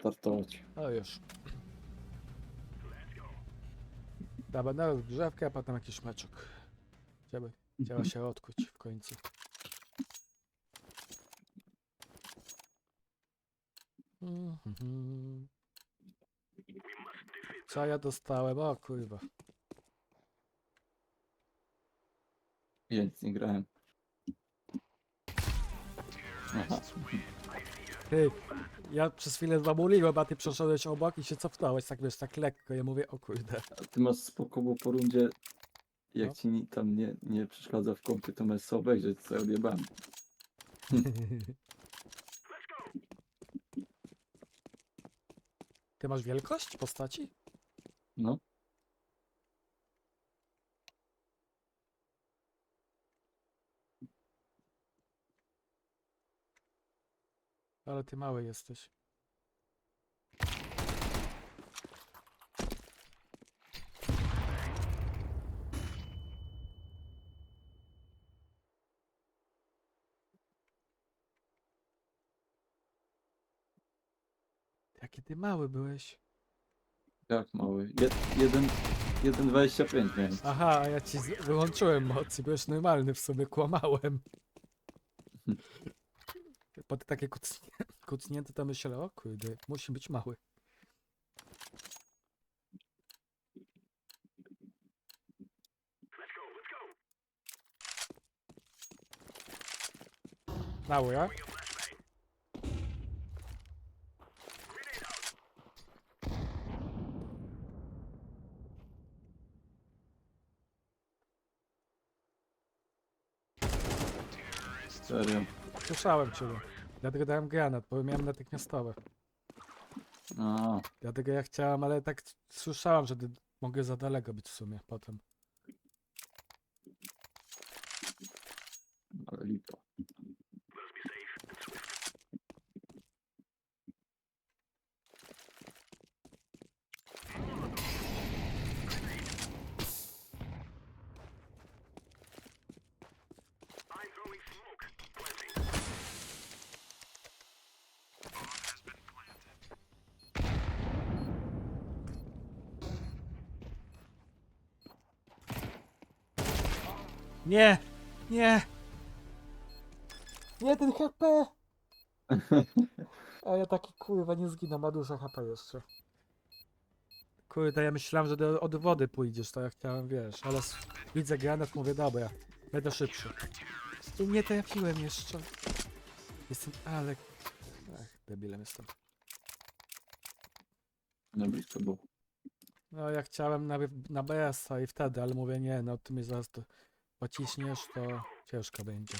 startować. No już. Dobra, na rozgrzewkę, a potem jakiś meczek. Chciałby, chciała się odkuć w końcu. Mhm. Co ja dostałem? O kurwa. Nic nie grałem. Aha. Ty, ja przez chwilę zamuliłem, a ty przeszedłeś obok i się cofnąłeś, tak wiesz, tak lekko. Ja mówię, o kurde. A ty masz spoko, bo po rundzie jak No. ci ni- tam nie, nie przeszkadza w kąpie, to możesz sobie obejrzeć co ja odjebałem. Ty masz wielkość postaci? No. Ale ty mały jesteś. Jaki ty mały byłeś. Jak mały. Je, jeden, 1,25 miałem. Aha, ja ci z- wyłączyłem mocy, byłeś normalny w sobie, kłamałem. Po te takie kucnie, kucnięte to myślę, o kurde, musi być mały. Mały, ja? Serio. Słyszałem ciebie. Dlatego dałem granat, bo miałem natychmiastowe. A, Dlatego ja chciałem, ale tak słyszałem, że d- mogę za daleko być w sumie potem. ale lipa. Nie! Nie! Nie ten HP! A ja taki kurwa nie zginę, ma dużo HP jeszcze. Kurde, ja myślałem, że do, od wody pójdziesz, to ja chciałem, wiesz, ale s- widzę granat, mówię, dobra, będę szybszy. I nie trafiłem jeszcze. Jestem, ale... Ach, debilem jestem. Na blisko było. No ja chciałem na, na BS-a i wtedy, ale mówię, nie, no ty mnie zaraz to pociśniesz, to ciężko będzie.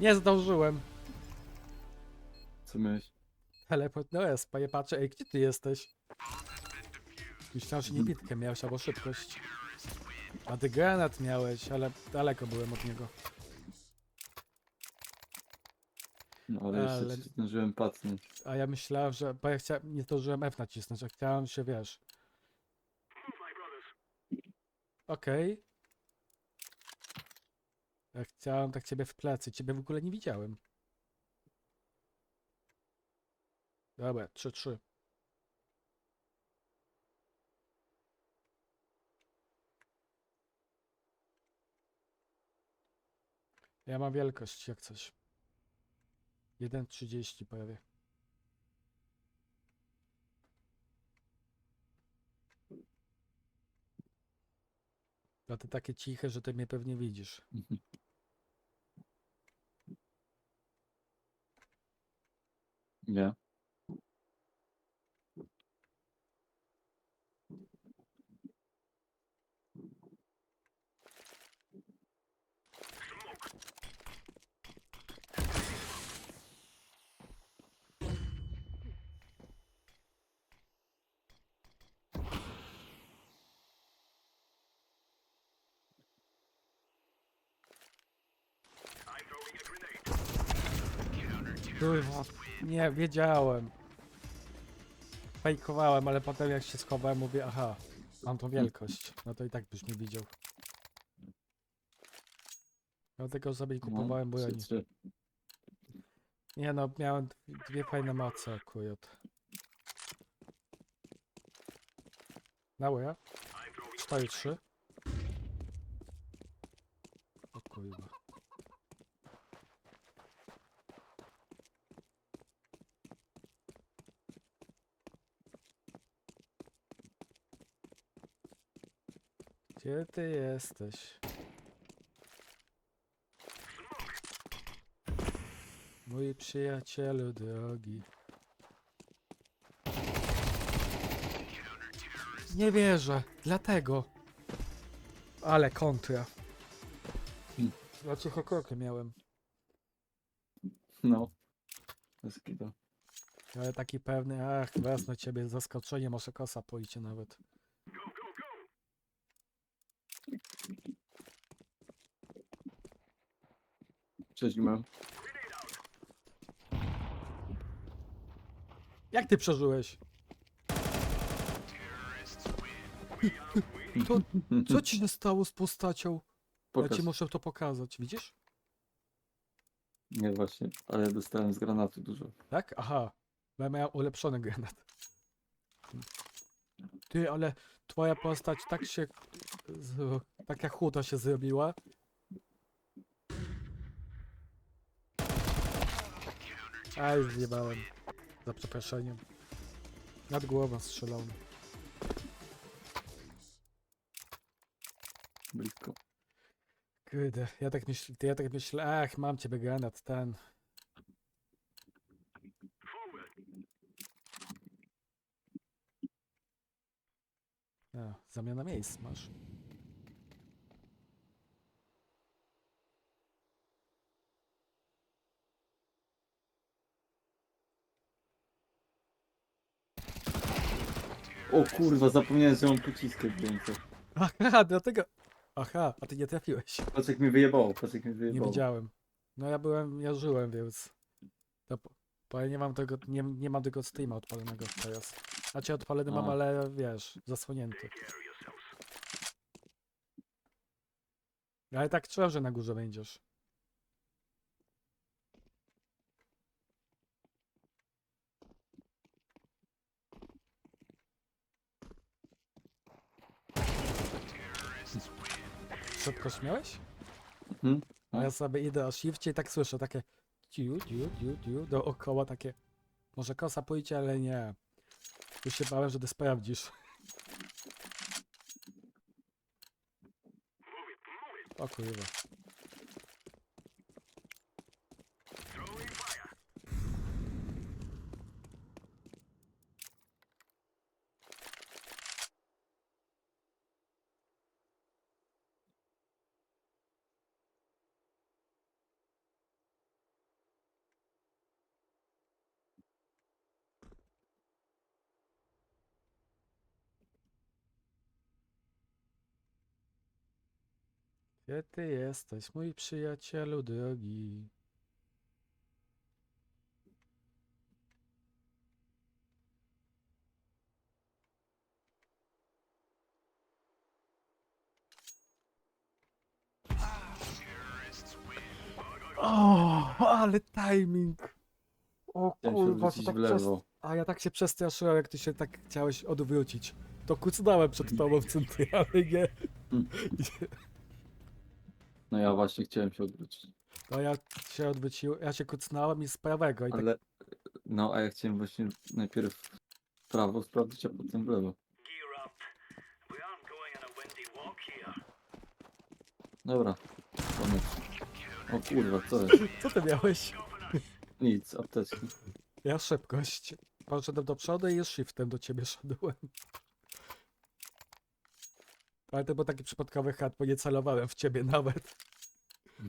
Nie zdążyłem. Co miałeś? Teleport no jest, panie patrzę, ej, gdzie ty jesteś? Myślałem, że niebitkę miałeś albo szybkość. A ty granat miałeś, ale daleko byłem od niego. No ale jeszcze Ale- ci zdążyłem pacnąć. A ja myślałem, że. Bo ja chciałem. Nie zdążyłem F nacisnąć, a chciałem się wiesz. Okej. Ja chciałem tak ciebie w plecy. Ciebie w ogóle nie widziałem. Dobra, 3-3. Ja mam wielkość, jak coś. 1,30 prawie. A ty takie ciche, że ty mnie pewnie widzisz. Nie. Kurwa, nie, wiedziałem. Fejkowałem, ale potem jak się schowałem, mówię, aha, mam tą wielkość. No to i tak byś mnie widział. Dlatego sobie kupowałem, bo ja trzy, nie... trzy. Nie no, miałem dwie fajne mace akurat. Dało ja? 4-3. O kurwa. Gdzie ty jesteś? Mój przyjacielu drogi. Nie wierzę, dlatego. Ale kontra. Znaczy hokorkę miałem. No. Bez kitu. Ale taki pewny, ach, wezmę ciebie z zaskoczenie, może kosa pójdzie nawet. Przeźmiłem. Jak ty przeżyłeś? To, co ci się stało z postacią? Ja Pokaż. ci muszę to pokazać, widzisz? Nie właśnie, ale dostałem z granatu dużo. Tak? Aha. Bo ja miałem ulepszony granat. Ty, ale twoja postać tak się... Z, taka chuda się zrobiła. Aj, zjebałem. Za przeproszeniem. Nad głową strzelał. Blisko. Kurde, ja tak myślę, ja tak myślę, ach, mam ciebie granat, ten. A, zamiana miejsc masz. O kurwa, zapomniałem, że mam pociskę w ręce. Aha, dlatego... Aha, a ty nie trafiłeś. Patrz jak mi wyjebało, patrz jak mi Nie wyjebało. widziałem. No ja byłem, ja żyłem, więc... To, po- bo ja nie mam tego, nie, nie mam tego Steama odpalonego teraz. Znaczy odpalony mam, A. ale wiesz, zasłonięty. Ale tak czułem, że na górze będziesz. Szybko śmiałeś? Mhm. A ja sobie idę o shifcie i tak słyszę takie ciu, ciu, ciu, ciu, dookoła takie może kosa pójdzie, ale nie. Już się bałem, że ty sprawdzisz. O kurwa. Gdzie ty jesteś, mój przyjacielu drogi? O, ale timing! O Chciałem się kurwa, to odwrócić tak w przez... lewo. A ja tak się przestraszyłem, jak ty się tak chciałeś odwrócić. To kucnąłem przed tobą w centrum, ale nie. No ja właśnie chciałem się odwrócić. To ja się odwróciłem, ja się kucnąłem i z prawego i tak Ale... No a ja chciałem właśnie najpierw w prawo sprawdzić, a potem w lewo. Gear up. We aren't going on a windy walk here. Dobra, koniec. O kurwa, co jest? Co ty miałeś? Nic, apteczki. Ja szybkość. Poszedłem do przodu i shiftem do ciebie szedłem. Ale to był taki przypadkowy hat, bo nie celowałem w ciebie nawet. O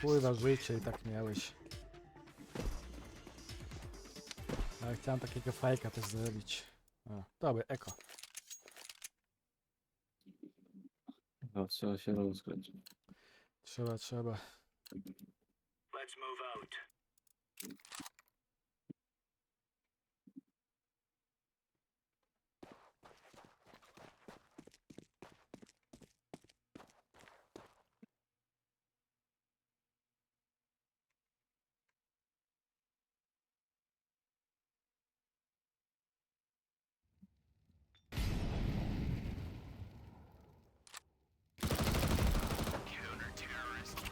kurwa, życie i tak miałeś. Ale chciałem takiego fajka też zrobić. O, dobry, eko. No, trzeba się rozkręcić. Trzeba, trzeba.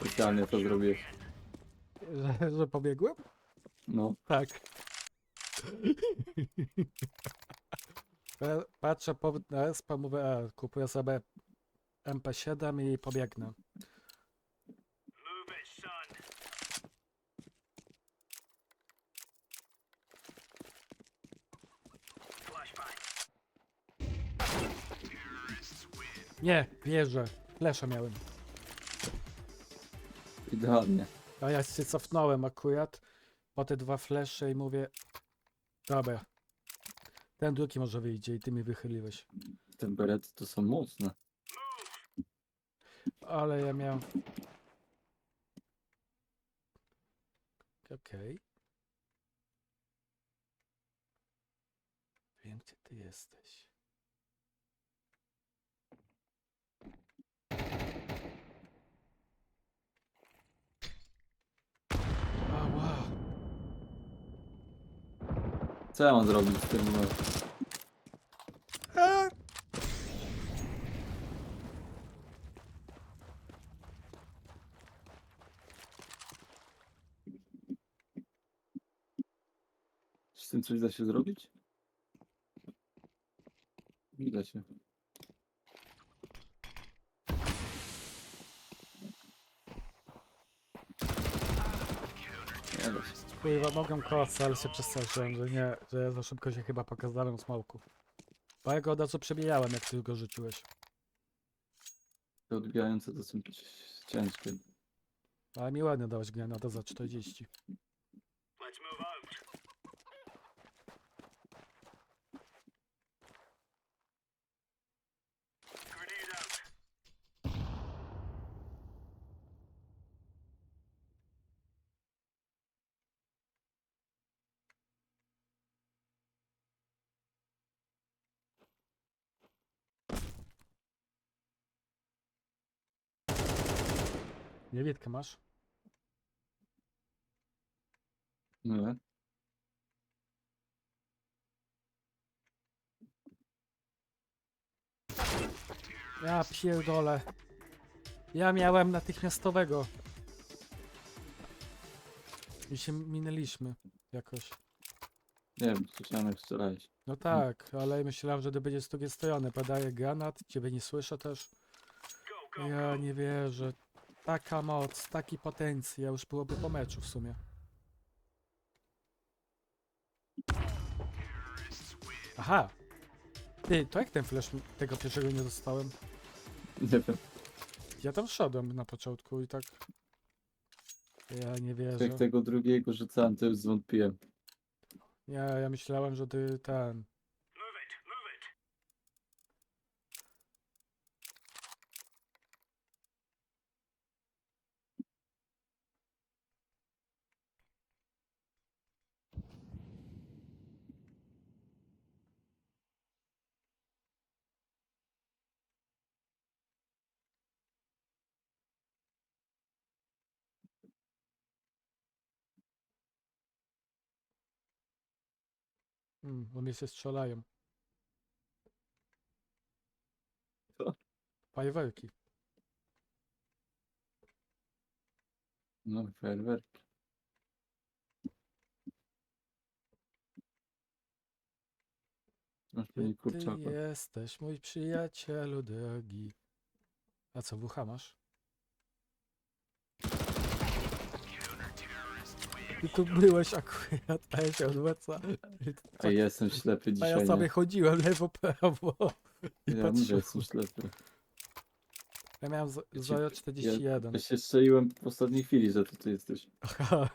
Specjalnie to zrobiłeś. Że, że pobiegłem? No, Tak. Patrzę po, na respa, mówię, e, kupuję sobie MP7 i pobiegnę. Nie, wierzę. Lesza miałem. Idealnie. A ja się cofnąłem akurat po te dwa flesze i mówię, dobra. Ten drugi może wyjdzie i ty mi wychyliłeś. Te berety to są mocne. Ale ja miałem... Okej. Wiem, gdzie ty jesteś. Co ja mam zrobić w tym momencie? A! Z tym coś da się zrobić? Nie da się. Nie da się. Kurwa, mogę koca, ale się przestraszyłem, że nie, że ja za szybko się chyba pokazałem smoku. Bo ja go od razu przebijałem, jak ty go rzuciłeś. Te odbijające to są ci- ciężkie. Ale mi ładnie dałeś granata za 40. Niewidkę masz? Nie. Ja pierdolę. Ja miałem natychmiastowego. I się minęliśmy jakoś. Nie wiem, słyszałem jak strzelałeś. No tak, ale myślałem, że to będzie z drugiej strony. Podaję granat, ciebie nie słyszę też. Ja nie wierzę. Taka moc, taki potencjał, już byłoby po meczu w sumie. Aha! Ty, to jak ten flash mi- tego pierwszego nie dostałem? Nie wiem, Ja tam wszedłem na początku i tak... Ja nie wierzę. jak tego drugiego rzucałem, to już zwątpiłem. Ja, ja myślałem, że ty ten... Mm, bo mnie się strzelają. Co? Fajerwerki. No, fajerwerki. Masz Ty, mi ty kurczaka. jesteś mój przyjacielu drogi. A co, wucha masz? Ty tu byłeś akurat, a ja się odwraca. A ja jestem ślepy A dzisiaj, ja sobie nie? chodziłem lewo, prawo i Ja mówię, patrzyłem. jestem ślepy. Ja miałem z- Ja ci- 0,41. Ja się strzeliłem w ostatniej chwili, że ty tu jesteś. Aha.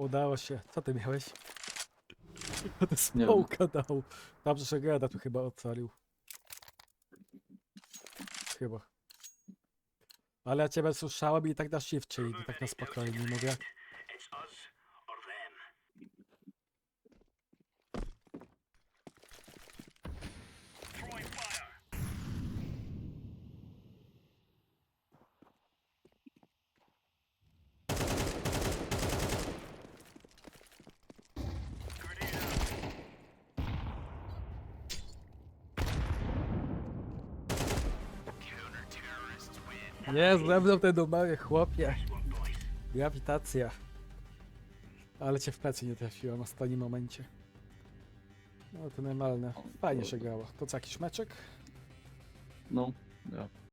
Udało się. Co ty miałeś? To smoka dał. Dobrze, że Gada tu chyba ocalił. Chyba. Ale ja ciebie słyszałem i tak na shifcie i tak na spokojnie mówię. Nie, ze mną ten numery, chłopie. Grawitacja. Ale cię w plecy nie trafiłem w ostatnim momencie. No to normalne. Fajnie się grało. To co, jakiś meczek? No, ja